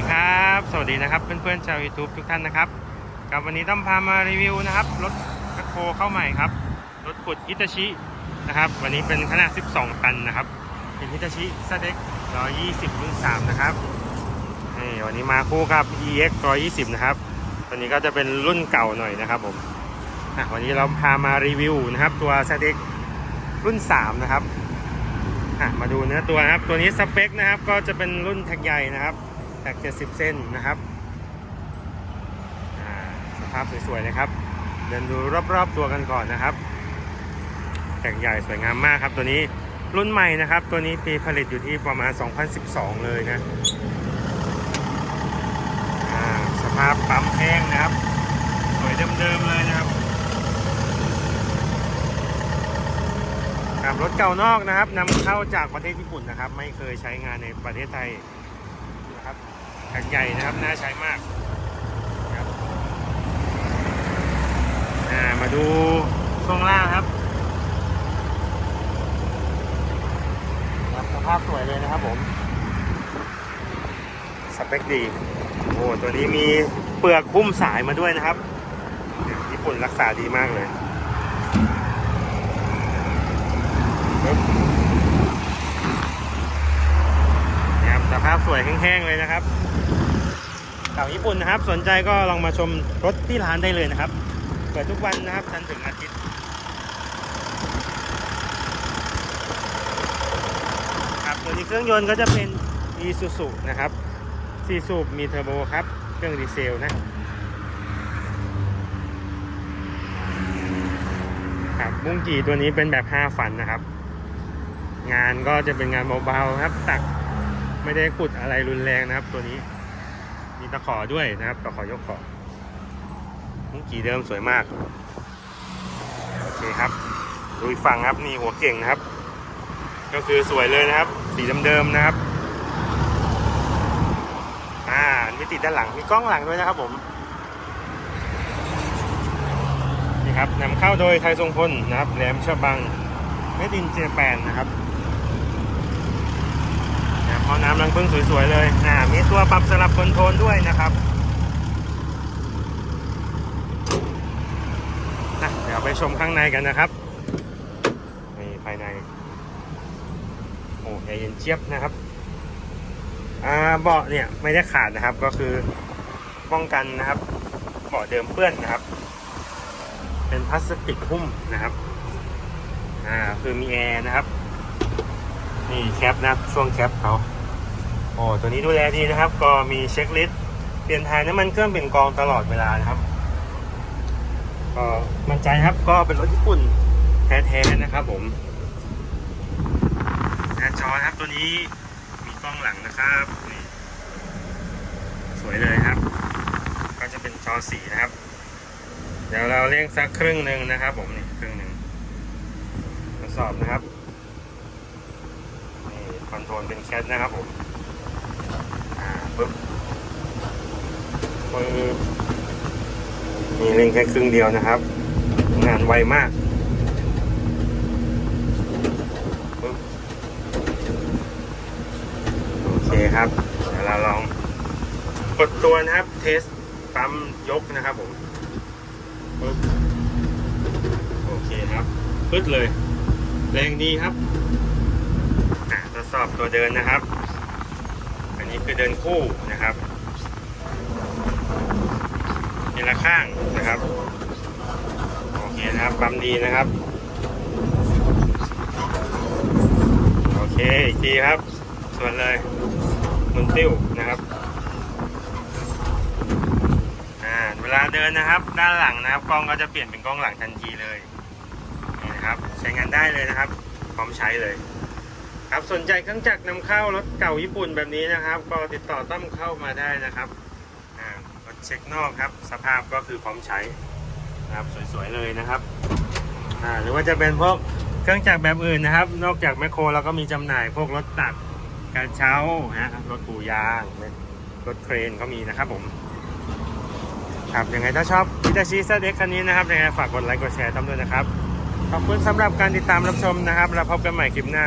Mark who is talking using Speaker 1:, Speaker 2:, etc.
Speaker 1: ดีครับ สวัสดีนะครับ เพื่อนๆชาว YouTube ทุกท่านนะครับกับวันนี้ต้องพามารีวิวนะครับรถแมคโคเข้าใหม่ครับรถขุดฮิตาชินะครับ วันนี้เป็นขนาด 12 ตันนะครับ เป็นฮิตาชิซาเด็ก120รุ่น3นะครับนี่วันนี้มาคู่กับ EX 120 นะครับตัวนี้ก็จะเป็นรุ่นเก่าหน่อยนะครับผมวันนี้เราพามารีวิวนะครับ ตัวซาเด็กรุ่น 3 นะครับมาดูเนื้อตัวนะครับ ตัวนี้สเปคนะครับก็จะเป็นรุ่นแท็กใหญ่นะครับ แท็ก70 เส้นนะครับสภาพสวยๆนะครับ เดินดูรอบๆตัวกันก่อนนะครับแท็กใหญ่สวยงามมากครับตัวนี้รุ่นใหม่นะครับ ตัวนี้ปีผลิตอยู่ที่ประมาณ 2012 เลยนะสภาพปั๊มแห้งนะครับ สวยเดิมๆเลยนะครับรับรถเก่านอกนะครับนำเข้าจากประเทศญี่ปุ่นนะครับ ไม่เคยใช้งานในประเทศไทย แผ่นใหญ่นะครับ น่าใช้มากครับมาดูช่วงล่างครับสภาพสวยเลยนะครับผมสเปคดีโอ้ตัวนี้มีเปลือกหุ้มสายมาด้วยนะครับ ญี่ปุ่นรักษาดีมากเลย นะครับสภาพส วยแห้งๆเลยนะครับเก่าญี่ปุ่นนะครับ สนใจก็ลองมาชมรถที่ร้านได้เลยนะครับเปิดทุกวันนะครับจันทร์ถึงอาทิตย์ครับตัวนี้เครื่องยนต์ก็จะเป็น Isuzu นะครับซีสูบมีเทอร์โบครับ เครื่องดีเซลนะครับบุ้งจีตัวนี้เป็นแบบ5ฟันนะครับ งานก็จะเป็นงานเบาๆครับตัก ไม่ได้ขุดอะไรรุนแรงนะครับ ตัวนี้ มีตะขอด้วยนะครับ ตะขอยกขอมุ้งกี่เดิมสวยมาก โอเคครับดูอีกฝั่งครับนี่หัวเก่งนะครับ ก็คือสวยเลยนะครับ สีเดิมๆนะครับอ่ามีติดด้านหลังมีกล้องหลังด้วยนะครับผมนี่ครับนำเข้าโดยไทยทรงพลนะครับแหลมฉบังเมดินเจแปนนะครับ อน้ำรังพึ่งสวยๆเลยนะมีตัวปรับสลับคอนโทรลด้วยนะครับนะเดี๋ยวไปชมข้างในกันนะครับนี่ภายใน โอ้แอร์เย็นเจี๊ยบนะครับอ่าเบาะเนี่ยไม่ได้ขาดนะครับก็คือป้องกันนะครับเบาะเดิมเปื้อนนะครับ เป็นพลาสติกหุ้มนะครับอ่าคือมีแอร์นะครับ นี่แคปนะครับช่วงแคปเขา อ้ตัวนี้ดูแลดีนะครับ ก็มีเช็คลิสต์เปลี่ยนถ่ายน้ำมันเครื่องเป็นกองตลอดเวลานะครับก็มั่นใจครับก็เป็นรถญี่ปุ่นแท้ๆนะครับ ผมหน้าจอครับตัวนี้มีกล้องหลังนะครับสวยเลยครับ ก็จะเป็นจอสีนะครับ เดี๋ยวเราเร่งสักครึ่งหนึ่งนะครับ ผมนี่ครึ่งหนึ่งทดสอบนะครับนี่คอนโทรลเป็นแคทนะครับผม อ่าปึ๊บปึ๊บมีเล่นแค่ครึ่งเดียวนะครับ งานไวมากปึ๊บโอเคครับเดี๋ยวเราลองกดตัวนะครับ เทสปั๊มยกนะครับผมปึ๊บโอเคครับปึ๊ดเลย แรงดีครับอะทดสอบตัวเดินนะครับ นี้คือเดินคู่นะครับทีละข้างนะครับโอเคนะครับปั๊มดีนะครับโอเคอีกทีครับ ส่วนเลยมุนติ้วนะครับอ่าเวลาเดินนะครับ ด้านหลังนะครับกล้องก็จะเปลี่ยนเป็นกล้องหลังทันทีเลยนะครับ ใช้งานได้เลยนะครับ พร้อมใช้เลย ครับสนใจเครื่องจักรนำเข้ารถเก่าญี่ปุ่นแบบนี้นะครับ ก็ติดต่อตั้มเข้ามาได้นะครับอ่ารถเช็คนอกครับ สภาพก็คือพร้อมใช้นะครับสวยๆเลยนะครับอ่าหรือว่าจะเป็นพวกเครื่องจักรแบบอื่นนะครับ นอกจากแมคโครเราก็มีจำหน่ายพวกรถตักกระเช้านะรถปูยางรถเครนก็มีนะครับผมครับยังไงถ้าชอบพิตาชิซาเด็กคันนี้นะครับยังไงฝากกดไลค์กดแชร์ตั้มด้วยนะครับขอบคุณสำหรับการติดตามรับชมนะครับแล้วพบกันใหม่คลิปหน้า